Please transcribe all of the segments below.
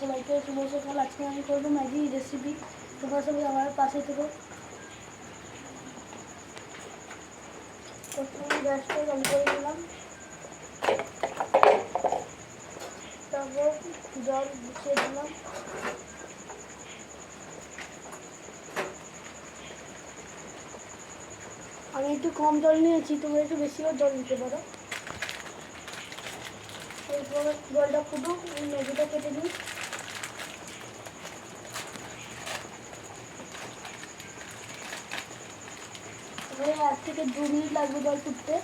সবাইকে শুভ সকাল। আজকে আমি করব ম্যাগি রেসিপি তোমরা সবাই আমার পাশে থেকো। গ্যাসটা চালু করে দিলাম। তারপর জল দিলাম। আমি একটু কম জল নিয়েছি, তোমরা একটু বেশিও জল নিতে পারো। জলটা ফুটুক ম্যাগিটা কেটে দিই এবারে এক থেকে দু মিনিট লাগবে জল ফুটতে।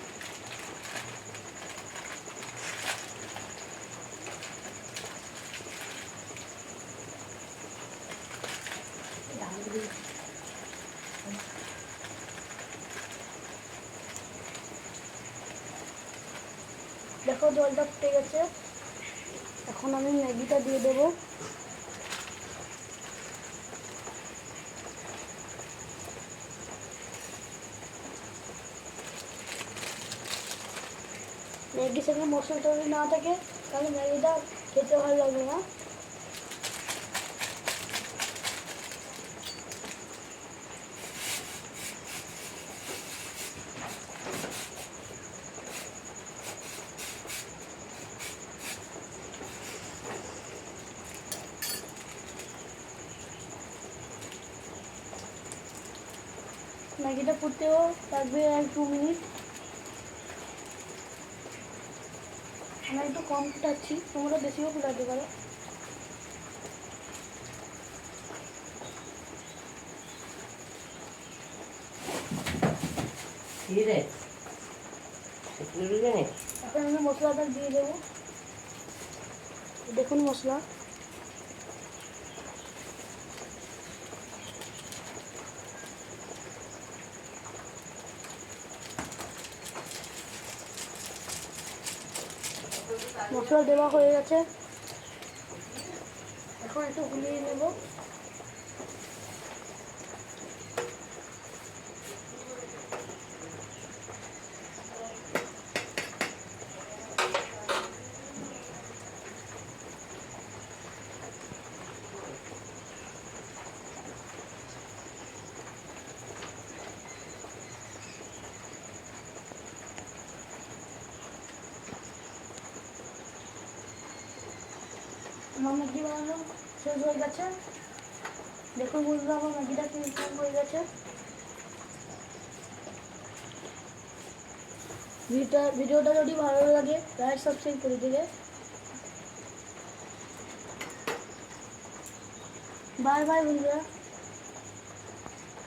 দেখো জলটা ফুটে গেছে। এখন আমি ম্যাগিটা দিয়ে দেবো। ম্যাগির সঙ্গে মশলা টশলা না থাকে, তাহলে ম্যাগিটা খেতে ভালো লাগবে না। ম্যাগিটা ফুটতেও লাগবে এক দু মিনিট। আমরা একটু কম ফুটাচ্ছি তোমরা বেশিও ফুটাতে পারো। এখন আমি মশলাটা দিয়ে দেবো। দেখুন মশলা। মশলা দেওয়া হয়ে গেছে। এখন একটু গুলিয়ে নেব। আমার ম্যাগি বানানো শেষ হয়ে গেছে। দেখুন বন্ধুরা, আমার ম্যাগিটা শেষ হয়ে গেছে। ভিডিওটা ভিডিওটা যদি ভালো লাগে লাইক সাবস্ক্রাইব করে দিলে বাই বাই বন্ধুরা।